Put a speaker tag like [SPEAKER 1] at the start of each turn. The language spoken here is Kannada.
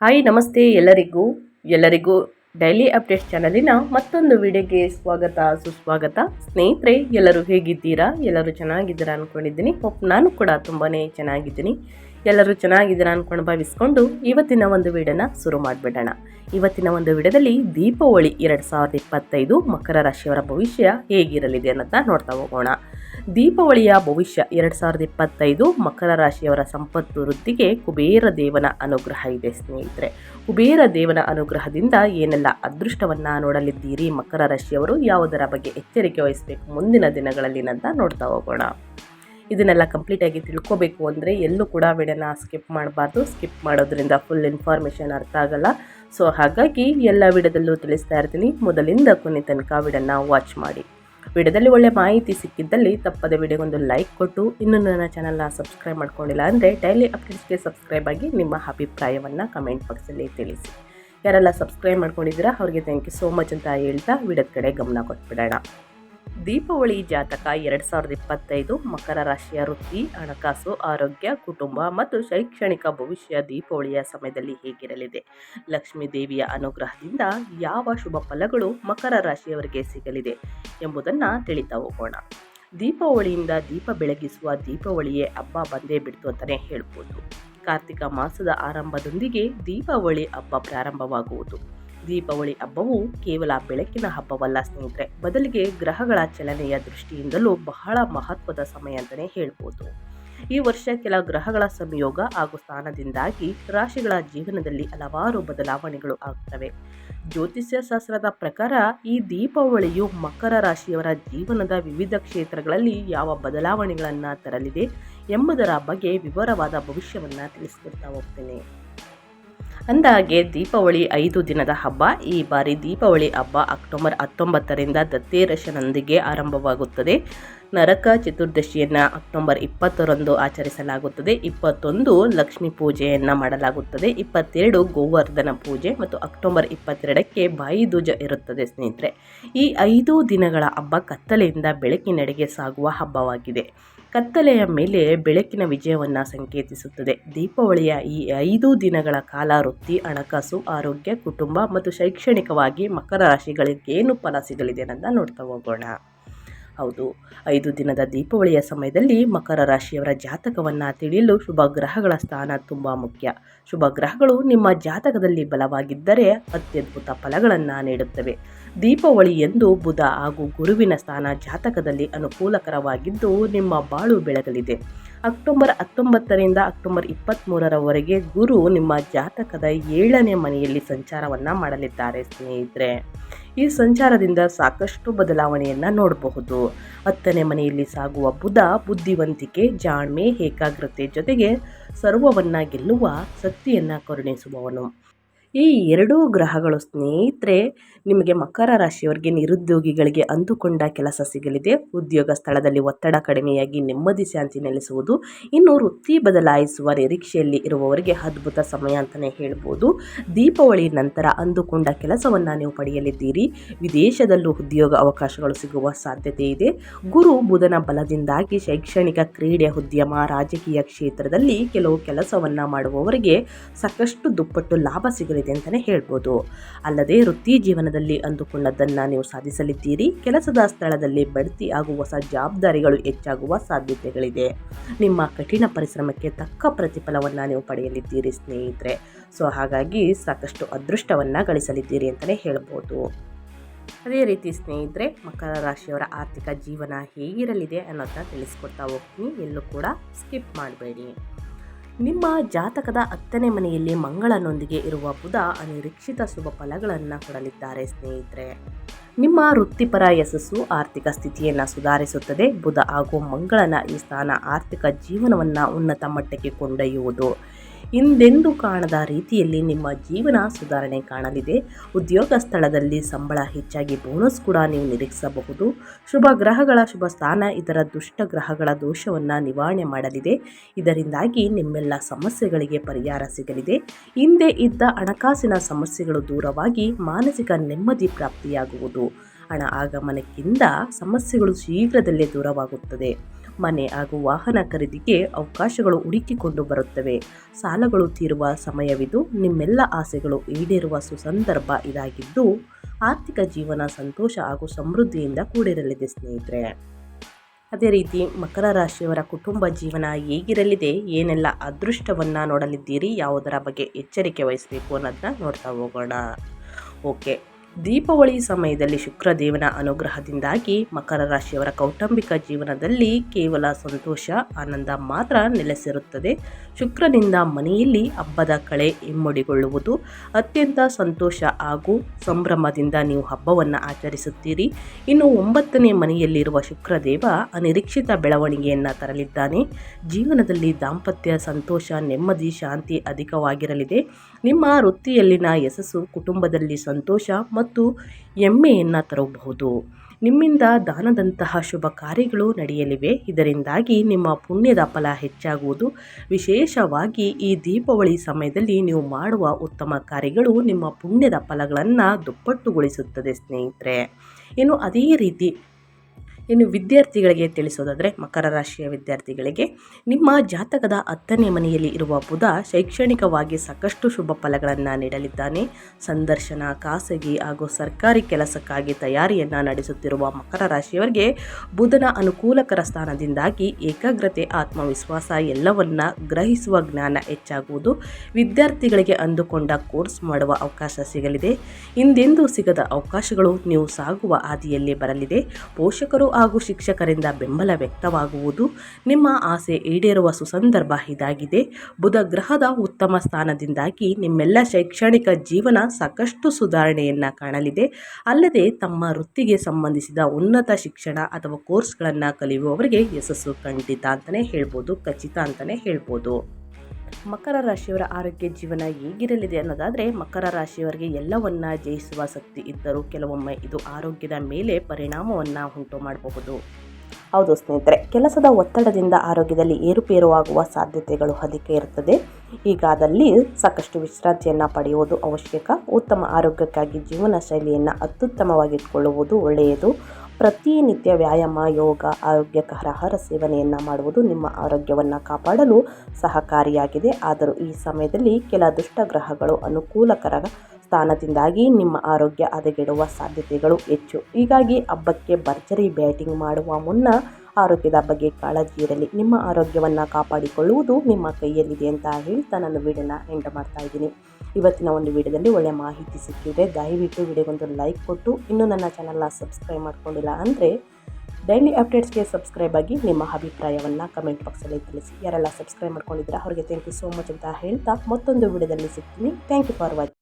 [SPEAKER 1] ಹಾಯ್, ನಮಸ್ತೆ ಎಲ್ಲರಿಗೂ. ಎಲ್ಲರಿಗೂ ಡೈಲಿ ಅಪ್ಡೇಟ್ ಚಾನಲಿನ ಮತ್ತೊಂದು ವಿಡಿಯೋಗೆ ಸ್ವಾಗತ, ಸುಸ್ವಾಗತ. ಸ್ನೇಹಿತರೆ, ಎಲ್ಲರೂ ಹೇಗಿದ್ದೀರಾ? ಎಲ್ಲರೂ ಚೆನ್ನಾಗಿದ್ದೀರಾ ಅಂದ್ಕೊಂಡಿದ್ದೀನಿ ಹೋಪ್ ನಾನು ಕೂಡ ತುಂಬಾ ಚೆನ್ನಾಗಿದ್ದೀನಿ. ಎಲ್ಲರೂ ಚೆನ್ನಾಗಿದ್ದೀರಾ ಅಂದ್ಕೊಂಡು ಭಾವಿಸ್ಕೊಂಡು ಇವತ್ತಿನ ಒಂದು ವಿಡಿಯೋನ ಶುರು ಮಾಡಿಬಿಡೋಣ. ಇವತ್ತಿನ ಒಂದು ವಿಡಿಯೋದಲ್ಲಿ ದೀಪಾವಳಿ ಎರಡು ಸಾವಿರದ ಇಪ್ಪತ್ತೈದು ಮಕರ ರಾಶಿಯವರ ಭವಿಷ್ಯ ಹೇಗಿರಲಿದೆ ಅನ್ನೋದನ್ನ ನೋಡ್ತಾ ಹೋಗೋಣ. ದೀಪಾವಳಿಯ ಭವಿಷ್ಯ ಎರಡು ಸಾವಿರದ ಇಪ್ಪತ್ತೈದು ಮಕರ ರಾಶಿಯವರ ಸಂಪತ್ತು ವೃದ್ಧಿಗೆ ಕುಬೇರ ದೇವನ ಅನುಗ್ರಹ ಇದೆ ಸ್ನೇಹಿತರೆ. ಕುಬೇರ ದೇವನ ಅನುಗ್ರಹದಿಂದ ಏನೆಲ್ಲ ಅದೃಷ್ಟವನ್ನು ನೋಡಲಿದ್ದೀರಿ? ಮಕರ ರಾಶಿಯವರು ಯಾವುದರ ಬಗ್ಗೆ ಎಚ್ಚರಿಕೆ ವಹಿಸಬೇಕು? ಮುಂದಿನ ದಿನಗಳಲ್ಲಿ ಅಂತ ನೋಡ್ತಾ ಹೋಗೋಣ. ಇದನ್ನೆಲ್ಲ ಕಂಪ್ಲೀಟಾಗಿ ತಿಳ್ಕೋಬೇಕು ಅಂದರೆ ಎಲ್ಲೂ ಕೂಡ ವಿಡಿಯೋನ ಸ್ಕಿಪ್ ಮಾಡಬಾರ್ದು. ಸ್ಕಿಪ್ ಮಾಡೋದ್ರಿಂದ ಫುಲ್ ಇನ್ಫಾರ್ಮೇಷನ್ ಅರ್ಥ ಆಗಲ್ಲ. ಸೊ ಹಾಗಾಗಿ ಎಲ್ಲ ವಿಡಿಯೋದಲ್ಲೂ ತಿಳಿಸ್ತಾ ಇರ್ತೀನಿ. ಮೊದಲಿಂದ ಕೊನೆ ತನಕ ವಿಡಿಯೋನ ವಾಚ್ ಮಾಡಿ. ವಿಡಿಯೋದಲ್ಲಿ ಒಳ್ಳೆ ಮಾಹಿತಿ ಸಿಕ್ಕಿದ್ದಲ್ಲಿ ತಪ್ಪದೆ ವಿಡಿಯೋಗೊಂದು ಲೈಕ್ ಕೊಟ್ಟು, ಇನ್ನೂ ನನ್ನ ಚಾನಲ್ನ ಸಬ್ಸ್ಕ್ರೈಬ್ ಮಾಡ್ಕೊಂಡಿಲ್ಲ ಅಂದರೆ ಡೈಲಿ ಅಪ್ಡೇಟ್ಸ್ಗೆ ಸಬ್ಸ್ಕ್ರೈಬ್ ಆಗಿ ನಿಮ್ಮ ಅಭಿಪ್ರಾಯವನ್ನು ಕಮೆಂಟ್ ಬಾಕ್ಸಲ್ಲಿ ತಿಳಿಸಿ. ಯಾರೆಲ್ಲ ಸಬ್ಸ್ಕ್ರೈಬ್ ಮಾಡ್ಕೊಂಡಿದ್ದೀರಾ, ಅವ್ರಿಗೆ ಥ್ಯಾಂಕ್ ಯು ಸೋ ಮಚ್ ಅಂತ ಹೇಳ್ತಾ ವಿಡಿಯೋದ ಕಡೆ ಗಮನ ಕೊಟ್ಬಿಡೋಣ. ದೀಪಾವಳಿ ಜಾತಕ ಎರಡು ಸಾವಿರದ ಇಪ್ಪತ್ತೈದು, ಮಕರ ರಾಶಿಯ ವೃತ್ತಿ, ಹಣಕಾಸು, ಆರೋಗ್ಯ, ಕುಟುಂಬ ಮತ್ತು ಶೈಕ್ಷಣಿಕ ಭವಿಷ್ಯ ದೀಪಾವಳಿಯ ಸಮಯದಲ್ಲಿ ಹೇಗಿರಲಿದೆ? ಲಕ್ಷ್ಮೀ ದೇವಿಯ ಅನುಗ್ರಹದಿಂದ ಯಾವ ಶುಭ ಫಲಗಳು ಮಕರ ರಾಶಿಯವರಿಗೆ ಸಿಗಲಿದೆ ಎಂಬುದನ್ನು ತಿಳಿತಾ ಹೋಗೋಣ. ದೀಪಾವಳಿಯಿಂದ ದೀಪ ಬೆಳಗಿಸುವ ದೀಪಾವಳಿಯೇ ಹಬ್ಬ ಬಂದೇ ಬಿಡ್ತು ಅಂತಲೇ ಹೇಳ್ಬೋದು. ಕಾರ್ತಿಕ ಮಾಸದ ಆರಂಭದೊಂದಿಗೆ ದೀಪಾವಳಿ ಹಬ್ಬ ಪ್ರಾರಂಭವಾಗುವುದು. ದೀಪಾವಳಿ ಹಬ್ಬವು ಕೇವಲ ಬೆಳಕಿನ ಹಬ್ಬವಲ್ಲ ಸ್ನೇಹಿತರೆ. ಬದಲಿಗೆ ಗ್ರಹಗಳ ಚಲನೆಯ ದೃಷ್ಟಿಯಿಂದಲೂ ಬಹಳ ಮಹತ್ವದ ಸಮಯ ಅಂತಲೇ ಹೇಳ್ಬೋದು. ಈ ವರ್ಷ ಕೆಲ ಗ್ರಹಗಳ ಸಂಯೋಗ ಹಾಗೂ ಸ್ಥಾನದಿಂದಾಗಿ ರಾಶಿಗಳ ಜೀವನದಲ್ಲಿ ಹಲವಾರು ಬದಲಾವಣೆಗಳು ಆಗುತ್ತವೆ ಜ್ಯೋತಿಷ್ಯ ಶಾಸ್ತ್ರದ ಪ್ರಕಾರ ಈ ದೀಪಾವಳಿಯು ಮಕರ ರಾಶಿಯವರ ಜೀವನದ ವಿವಿಧ ಕ್ಷೇತ್ರಗಳಲ್ಲಿ ಯಾವ ಬದಲಾವಣೆಗಳನ್ನು ತರಲಿದೆ ಎಂಬುದರ ಬಗ್ಗೆ ವಿವರವಾದ ಭವಿಷ್ಯವನ್ನು ತಿಳಿಸ್ಕೊಡ್ತಾ ಹೋಗ್ತೇನೆ. ಅಂದಾಗೆ ದೀಪಾವಳಿ ಐದು ದಿನದ ಹಬ್ಬ. ಈ ಬಾರಿ ದೀಪಾವಳಿ ಹಬ್ಬ ಅಕ್ಟೋಬರ್ ಹತ್ತೊಂಬತ್ತರಿಂದ ದತ್ತೇರಶನೊಂದಿಗೆ ಆರಂಭವಾಗುತ್ತದೆ. ನರಕ ಚತುರ್ದಶಿಯನ್ನು ಅಕ್ಟೋಬರ್ ಇಪ್ಪತ್ತರಂದು ಆಚರಿಸಲಾಗುತ್ತದೆ. ಇಪ್ಪತ್ತೊಂದು ಲಕ್ಷ್ಮೀ ಪೂಜೆಯನ್ನು ಮಾಡಲಾಗುತ್ತದೆ. ಇಪ್ಪತ್ತೆರಡು ಗೋವರ್ಧನ ಪೂಜೆ ಮತ್ತು ಅಕ್ಟೋಬರ್ ಇಪ್ಪತ್ತೆರಡಕ್ಕೆ ಬಾಯಿ ಧ್ವಜ ಇರುತ್ತದೆ ಸ್ನೇಹಿತರೆ. ಈ ಐದು ದಿನಗಳ ಹಬ್ಬ ಕತ್ತಲೆಯಿಂದ ಬೆಳಕಿನೆಡೆಗೆ ಸಾಗುವ ಹಬ್ಬವಾಗಿದೆ. ಕತ್ತಲೆಯ ಮೇಲೆ ಬೆಳಕಿನ ವಿಜಯವನ್ನು ಸಂಕೇತಿಸುತ್ತದೆ. ದೀಪಾವಳಿಯ ಈ ಐದು ದಿನಗಳ ಕಾಲ ವೃತ್ತಿ ಹಣಕಾಸು, ಆರೋಗ್ಯ, ಕುಟುಂಬ ಮತ್ತು ಶೈಕ್ಷಣಿಕವಾಗಿ ಮಕರ ರಾಶಿಗಳಿಗೆ ಏನು ಫಲ ಸಿಗಲಿದೆ ಅನ್ನೋದನ್ನು ನೋಡ್ತಾ ಹೋಗೋಣ. ಹೌದು, ಐದು ದಿನದ ದೀಪಾವಳಿಯ ಸಮಯದಲ್ಲಿ ಮಕರ ರಾಶಿಯವರ ಜಾತಕವನ್ನು ತಿಳಿಯಲು ಶುಭ ಗ್ರಹಗಳ ಸ್ಥಾನ ತುಂಬ ಮುಖ್ಯ. ಶುಭ ಗ್ರಹಗಳು ನಿಮ್ಮ ಜಾತಕದಲ್ಲಿ ಬಲವಾಗಿದ್ದರೆ ಅತ್ಯದ್ಭುತ ಫಲಗಳನ್ನು ನೀಡುತ್ತವೆ. ದೀಪಾವಳಿ ಎಂದು ಬುಧ ಹಾಗೂ ಗುರುವಿನ ಸ್ಥಾನ ಜಾತಕದಲ್ಲಿ ಅನುಕೂಲಕರವಾಗಿದ್ದು ನಿಮ್ಮ ಬಾಳು ಬೆಳಗಲಿದೆ. ಅಕ್ಟೋಬರ್ ಹತ್ತೊಂಬತ್ತರಿಂದ ಅಕ್ಟೋಬರ್ ಇಪ್ಪತ್ತ್ಮೂರರವರೆಗೆ ಗುರು ನಿಮ್ಮ ಜಾತಕದ ಏಳನೇ ಮನೆಯಲ್ಲಿ ಸಂಚಾರವನ್ನು ಮಾಡಲಿದ್ದಾರೆ ಸ್ನೇಹಿತರೆ. ಈ ಸಂಚಾರದಿಂದ ಸಾಕಷ್ಟು ಬದಲಾವಣೆಯನ್ನು ನೋಡಬಹುದು. ಹತ್ತನೇ ಮನೆಯಲ್ಲಿ ಸಾಗುವ ಬುಧ ಬುದ್ಧಿವಂತಿಕೆ, ಜಾಣ್ಮೆ, ಏಕಾಗ್ರತೆ ಜೊತೆಗೆ ಸರ್ವವನ್ನ ಗೆಲ್ಲುವ ಶಕ್ತಿಯನ್ನು ಕರುಣಿಸುವವನು. ಈ ಎರಡೂ ಗ್ರಹಗಳು ಸ್ನೇಹಿತರೆ, ನಿಮಗೆ ಮಕರ ರಾಶಿಯವರಿಗೆ, ನಿರುದ್ಯೋಗಿಗಳಿಗೆ ಅಂದುಕೊಂಡ ಕೆಲಸ ಸಿಗಲಿದೆ. ಉದ್ಯೋಗ ಸ್ಥಳದಲ್ಲಿ ಒತ್ತಡ ಕಡಿಮೆಯಾಗಿ ನೆಮ್ಮದಿ ಶಾಂತಿ ನೆಲೆಸುವುದು, ಇನ್ನು ವೃತ್ತಿ ಬದಲಾಯಿಸುವ ನಿರೀಕ್ಷೆಯಲ್ಲಿ ಇರುವವರಿಗೆ ಅದ್ಭುತ ಸಮಯ ಅಂತಲೇ ಹೇಳ್ಬೋದು. ದೀಪಾವಳಿ ನಂತರ ಅಂದುಕೊಂಡ ಕೆಲಸವನ್ನು ನೀವು ಪಡೆಯಲಿದ್ದೀರಿ. ವಿದೇಶದಲ್ಲೂ ಉದ್ಯೋಗ ಅವಕಾಶಗಳು ಸಿಗುವ ಸಾಧ್ಯತೆ ಇದೆ. ಗುರು ಬುಧನ ಬಲದಿಂದಾಗಿ ಶೈಕ್ಷಣಿಕ ಕ್ರೀಡೆ, ಉದ್ಯಮ, ರಾಜಕೀಯ ಕ್ಷೇತ್ರದಲ್ಲಿ ಕೆಲವು ಕೆಲಸವನ್ನು ಮಾಡುವವರಿಗೆ ಸಾಕಷ್ಟು ದುಪ್ಪಟ್ಟು ಲಾಭ ಸಿಗಲಿದೆ. ಅಂತಲೇ ಹೇಳ್ಬೋದು. ಅಲ್ಲದೆ ವೃತ್ತಿ ಜೀವನದಲ್ಲಿ ಅಂದುಕೊಂಡದ್ದನ್ನು ನೀವು ಸಾಧಿಸಲಿದ್ದೀರಿ. ಕೆಲಸದ ಸ್ಥಳದಲ್ಲಿ ಬಡ್ತಿ ಆಗುವ ಹೊಸ ಜವಾಬ್ದಾರಿಗಳು ಹೆಚ್ಚಾಗುವ ಸಾಧ್ಯತೆಗಳಿದೆ. ನಿಮ್ಮ ಕಠಿಣ ಪರಿಶ್ರಮಕ್ಕೆ ತಕ್ಕ ಪ್ರತಿಫಲವನ್ನು ನೀವು ಪಡೆಯಲಿದ್ದೀರಿ ಸ್ನೇಹಿತರೆ. ಸೊ, ಹಾಗಾಗಿ ಸಾಕಷ್ಟು ಅದೃಷ್ಟವನ್ನು ಗಳಿಸಲಿದ್ದೀರಿ ಅಂತಲೇ ಹೇಳ್ಬೋದು. ಅದೇ ರೀತಿ ಸ್ನೇಹಿತರೆ, ಮಕರ ರಾಶಿಯವರ ಆರ್ಥಿಕ ಜೀವನ ಹೇಗಿರಲಿದೆ ಅನ್ನೋದನ್ನ ತಿಳಿಸ್ಕೊಡ್ತಾ ಹೋಗ್ತೀನಿ. ಎಲ್ಲೂ ಕೂಡ ಸ್ಕಿಪ್ ಮಾಡಬೇಡಿ. ನಿಮ್ಮ ಜಾತಕದ ಹತ್ತನೇ ಮನೆಯಲ್ಲಿ ಮಂಗಳನೊಂದಿಗೆ ಇರುವ ಬುಧ ಅನಿರೀಕ್ಷಿತ ಶುಭ ಫಲಗಳನ್ನು ಕೊಡಲಿದ್ದಾರೆ ಸ್ನೇಹಿತರೆ. ನಿಮ್ಮ ವೃತ್ತಿಪರ ಯಶಸ್ಸು ಆರ್ಥಿಕ ಸ್ಥಿತಿಯನ್ನು ಸುಧಾರಿಸುತ್ತದೆ. ಬುಧ ಹಾಗೂ ಮಂಗಳನ ಈ ಸ್ಥಾನ ಆರ್ಥಿಕ ಜೀವನವನ್ನು ಉನ್ನತ ಮಟ್ಟಕ್ಕೆ ಕೊಂಡೊಯ್ಯುವುದು. ಹಿಂದೆಂದೂ ಕಾಣದ ರೀತಿಯಲ್ಲಿ ನಿಮ್ಮ ಜೀವನ ಸುಧಾರಣೆ ಕಾಣಲಿದೆ. ಉದ್ಯೋಗ ಸ್ಥಳದಲ್ಲಿ ಸಂಬಳ ಹೆಚ್ಚಾಗಿ ಬೋನಸ್ ಕೂಡ ನೀವು ನಿರೀಕ್ಷಿಸಬಹುದು. ಶುಭ ಗ್ರಹಗಳ ಶುಭ ಸ್ಥಾನ ಇದರ ದುಷ್ಟ ಗ್ರಹಗಳ ದೋಷವನ್ನು ನಿವಾರಣೆ ಮಾಡಲಿದೆ. ಇದರಿಂದಾಗಿ ನಿಮ್ಮೆಲ್ಲ ಸಮಸ್ಯೆಗಳಿಗೆ ಪರಿಹಾರ ಸಿಗಲಿದೆ. ಹಿಂದೆ ಇದ್ದ ಹಣಕಾಸಿನ ಸಮಸ್ಯೆಗಳು ದೂರವಾಗಿ ಮಾನಸಿಕ ನೆಮ್ಮದಿ ಪ್ರಾಪ್ತಿಯಾಗುವುದು. ಹಣ ಆಗಮನಕ್ಕಿಂತ ಸಮಸ್ಯೆಗಳು ಶೀಘ್ರದಲ್ಲೇ ದೂರವಾಗುತ್ತದೆ. ಮನೆ ಹಾಗೂ ವಾಹನ ಖರೀದಿಗೆ ಅವಕಾಶಗಳು ಹುಡುಕಿಕೊಂಡು ಬರುತ್ತವೆ. ಸಾಲಗಳು ತೀರುವ ಸಮಯವಿದು ನಿಮ್ಮೆಲ್ಲ ಆಸೆಗಳು ಈಡೇರುವ ಸುಸಂದರ್ಭ ಇದಾಗಿದ್ದು, ಆರ್ಥಿಕ ಜೀವನ ಸಂತೋಷ ಹಾಗೂ ಸಮೃದ್ಧಿಯಿಂದ ಕೂಡಿರಲಿದೆ ಸ್ನೇಹಿತರೆ. ಅದೇ ರೀತಿ ಮಕರ ರಾಶಿಯವರ ಕುಟುಂಬ ಜೀವನ ಹೇಗಿರಲಿದೆ, ಏನೆಲ್ಲ ಅದೃಷ್ಟವನ್ನು ನೋಡಲಿದ್ದೀರಿ, ಯಾವುದರ ಬಗ್ಗೆ ಎಚ್ಚರಿಕೆ ವಹಿಸಬೇಕು ಅನ್ನೋದನ್ನ ನೋಡ್ತಾ ಹೋಗೋಣ. ಓಕೆ ದೀಪಾವಳಿ ಸಮಯದಲ್ಲಿ ಶುಕ್ರದೇವನ ಅನುಗ್ರಹದಿಂದಾಗಿ ಮಕರ ರಾಶಿಯವರ ಕೌಟುಂಬಿಕ ಜೀವನದಲ್ಲಿ ಕೇವಲ ಸಂತೋಷ, ಆನಂದ ಮಾತ್ರ ನೆಲೆಸಿರುತ್ತದೆ. ಶುಕ್ರನಿಂದ ಮನೆಯಲ್ಲಿ ಹಬ್ಬದ ಕಳೆ ಇಮ್ಮಡಿಗೊಳ್ಳುವುದು ಅತ್ಯಂತ ಸಂತೋಷ ಹಾಗೂ ಸಂಭ್ರಮದಿಂದ ನೀವು ಹಬ್ಬವನ್ನು ಆಚರಿಸುತ್ತೀರಿ. ಇನ್ನು ಒಂಬತ್ತನೇ ಮನೆಯಲ್ಲಿರುವ ಶುಕ್ರದೇವ ಅನಿರೀಕ್ಷಿತ ಬೆಳವಣಿಗೆಯನ್ನು ತರಲಿದ್ದಾನೆ. ಜೀವನದಲ್ಲಿ ದಾಂಪತ್ಯ, ಸಂತೋಷ, ನೆಮ್ಮದಿ, ಶಾಂತಿ ಅಧಿಕವಾಗಿರಲಿದೆ. ನಿಮ್ಮ ವೃತ್ತಿಯಲ್ಲಿನ ಯಶಸ್ಸು ಕುಟುಂಬದಲ್ಲಿ ಸಂತೋಷ ಮತ್ತು ಹೆಮ್ಮೆಯನ್ನು ತರಬಹುದು. ನಿಮ್ಮಿಂದ ದಾನದಂತಹ ಶುಭ ಕಾರ್ಯಗಳು ನಡೆಯಲಿವೆ. ಇದರಿಂದಾಗಿ ನಿಮ್ಮ ಪುಣ್ಯದ ಫಲ ಹೆಚ್ಚಾಗುವುದು. ವಿಶೇಷವಾಗಿ ಈ ದೀಪಾವಳಿ ಸಮಯದಲ್ಲಿ ನೀವು ಮಾಡುವ ಉತ್ತಮ ಕಾರ್ಯಗಳು ನಿಮ್ಮ ಪುಣ್ಯದ ಫಲಗಳನ್ನು ದುಪ್ಪಟ್ಟುಗೊಳಿಸುತ್ತದೆ ಸ್ನೇಹಿತರೆ. ಇನ್ನು ಅದೇ ರೀತಿ ಇನ್ನು ವಿದ್ಯಾರ್ಥಿಗಳಿಗೆ ತಿಳಿಸೋದಾದರೆ ಮಕರ ರಾಶಿಯ ವಿದ್ಯಾರ್ಥಿಗಳಿಗೆ, ನಿಮ್ಮ ಜಾತಕದ ಹತ್ತನೇ ಮನೆಯಲ್ಲಿ ಇರುವ ಬುಧ ಶೈಕ್ಷಣಿಕವಾಗಿ ಸಾಕಷ್ಟು ಶುಭ ಫಲಗಳನ್ನು ನೀಡಲಿದ್ದಾನೆ. ಸಂದರ್ಶನ, ಖಾಸಗಿ ಹಾಗೂ ಸರ್ಕಾರಿ ಕೆಲಸಕ್ಕಾಗಿ ತಯಾರಿಯನ್ನು ನಡೆಸುತ್ತಿರುವ ಮಕರ ರಾಶಿಯವರಿಗೆ ಬುಧನ ಅನುಕೂಲಕರ ಸ್ಥಾನದಿಂದಾಗಿ ಏಕಾಗ್ರತೆ, ಆತ್ಮವಿಶ್ವಾಸ ಎಲ್ಲವನ್ನ ಗ್ರಹಿಸುವ ಜ್ಞಾನ ಹೆಚ್ಚಾಗುವುದು. ವಿದ್ಯಾರ್ಥಿಗಳಿಗೆ ಅಂದುಕೊಂಡ ಕೋರ್ಸ್ ಮಾಡುವ ಅವಕಾಶ ಸಿಗಲಿದೆ. ಇಂದೆಂದೂ ಸಿಗದ ಅವಕಾಶಗಳು ನೀವು ಸಾಗುವ ಹಾದಿಯಲ್ಲಿ ಬರಲಿದೆ. ಪೋಷಕರು ಹಾಗೂ ಶಿಕ್ಷಕರಿಂದ ಬೆಂಬಲ ವ್ಯಕ್ತವಾಗುವುದು ನಿಮ್ಮ ಆಸೆ ಈಡೇರುವ ಸುಸಂದರ್ಭ ಇದಾಗಿದೆ. ಬುಧ ಗ್ರಹದ ಉತ್ತಮ ಸ್ಥಾನದಿಂದಾಗಿ ನಿಮ್ಮೆಲ್ಲ ಶೈಕ್ಷಣಿಕ ಜೀವನ ಸಾಕಷ್ಟು ಸುಧಾರಣೆಯನ್ನು ಕಾಣಲಿದೆ. ಅಲ್ಲದೆ ತಮ್ಮ ವೃತ್ತಿಗೆ ಸಂಬಂಧಿಸಿದ ಉನ್ನತ ಶಿಕ್ಷಣ ಅಥವಾ ಕೋರ್ಸ್ಗಳನ್ನು ಕಲಿಯುವವರಿಗೆ ಯಶಸ್ಸು ಖಂಡಿತ ಅಂತಲೇ ಹೇಳ್ಬೋದು, ಖಚಿತ ಅಂತಲೇ ಹೇಳ್ಬೋದು. ಮಕರ ರಾಶಿಯವರ ಆರೋಗ್ಯ ಜೀವನ ಹೇಗಿರಲಿದೆ ಅನ್ನೋದಾದರೆ, ಮಕರ ರಾಶಿಯವರಿಗೆ ಎಲ್ಲವನ್ನ ಜಯಿಸುವ ಶಕ್ತಿ ಇದ್ದರೂ ಕೆಲವೊಮ್ಮೆ ಇದು ಆರೋಗ್ಯದ ಮೇಲೆ ಪರಿಣಾಮವನ್ನು ಉಂಟು ಮಾಡಬಹುದು. ಹೌದು ಸ್ನೇಹಿತರೆ, ಕೆಲಸದ ಒತ್ತಡದಿಂದ ಆರೋಗ್ಯದಲ್ಲಿ ಏರುಪೇರು ಆಗುವ ಸಾಧ್ಯತೆಗಳು ಅಧಿಕ ಇರುತ್ತದೆ. ಹೀಗಾದಲ್ಲಿ ಸಾಕಷ್ಟು ವಿಶ್ರಾಂತಿಯನ್ನು ಪಡೆಯುವುದು ಅವಶ್ಯಕ. ಉತ್ತಮ ಆರೋಗ್ಯಕ್ಕಾಗಿ ಜೀವನ ಶೈಲಿಯನ್ನು ಅತ್ಯುತ್ತಮವಾಗಿಟ್ಕೊಳ್ಳುವುದು ಒಳ್ಳೆಯದು. ಪ್ರತಿನಿತ್ಯ ವ್ಯಾಯಾಮ, ಯೋಗ, ಆರೋಗ್ಯಕರ ಆಹಾರ ಸೇವನೆಯನ್ನು ಮಾಡುವುದು ನಿಮ್ಮ ಆರೋಗ್ಯವನ್ನು ಕಾಪಾಡಲು ಸಹಕಾರಿಯಾಗಿದೆ. ಆದರೂ ಈ ಸಮಯದಲ್ಲಿ ಕೆಲ ದುಷ್ಟಗ್ರಹಗಳು ಅನುಕೂಲಕರ ಸ್ಥಾನದಿಂದಾಗಿ ನಿಮ್ಮ ಆರೋಗ್ಯ ಹದಗೆಡುವ ಸಾಧ್ಯತೆಗಳು ಹೆಚ್ಚು. ಹೀಗಾಗಿ ಹಬ್ಬಕ್ಕೆ ಭರ್ಜರಿ ಬ್ಯಾಟಿಂಗ್ ಮಾಡುವ ಮುನ್ನ ಆರೋಗ್ಯದ ಬಗ್ಗೆ ಕಾಳಜಿ ಇರಲಿ, ನಿಮ್ಮ ಆರೋಗ್ಯವನ್ನು ಕಾಪಾಡಿಕೊಳ್ಳುವುದು ನಿಮ್ಮ ಕೈಯಲ್ಲಿದೆ ಅಂತ ಹೇಳ್ತಾ ನಾನು ವಿಡಿಯೋನ ಎಂಡ್ ಮಾಡ್ತಾ ಇದ್ದೀನಿ. ಇವತ್ತಿನ ಒಂದು ವಿಡಿಯೋದಲ್ಲಿ ಒಳ್ಳೆಯ ಮಾಹಿತಿ ಸಿಕ್ಕಿದೆ ದಯವಿಟ್ಟು ವಿಡಿಯೋಗೊಂದು ಲೈಕ್ ಕೊಟ್ಟು, ಇನ್ನೂ ನನ್ನ ಚಾನಲ್ನ ಸಬ್ಸ್ಕ್ರೈಬ್ ಮಾಡ್ಕೊಂಡಿಲ್ಲ ಅಂದರೆ ಡೈಲಿ ಅಪ್ಡೇಟ್ಸ್ಗೆ ಸಬ್ಸ್ಕ್ರೈಬ್ ಆಗಿ ನಿಮ್ಮ ಅಭಿಪ್ರಾಯವನ್ನು ಕಮೆಂಟ್ ಬಾಕ್ಸಲ್ಲಿ ತಿಳಿಸಿ. ಯಾರೆಲ್ಲ ಸಬ್ಸ್ಕ್ರೈಬ್ ಮಾಡ್ಕೊಂಡಿದ್ದೀರಾ, ಅವರಿಗೆ ಥ್ಯಾಂಕ್ ಯು ಸೋ ಮಚ್ ಅಂತ ಹೇಳ್ತಾ ಮತ್ತೊಂದು ವಿಡಿಯೋದಲ್ಲಿ ಸಿಗ್ತೀನಿ. Thank you for watching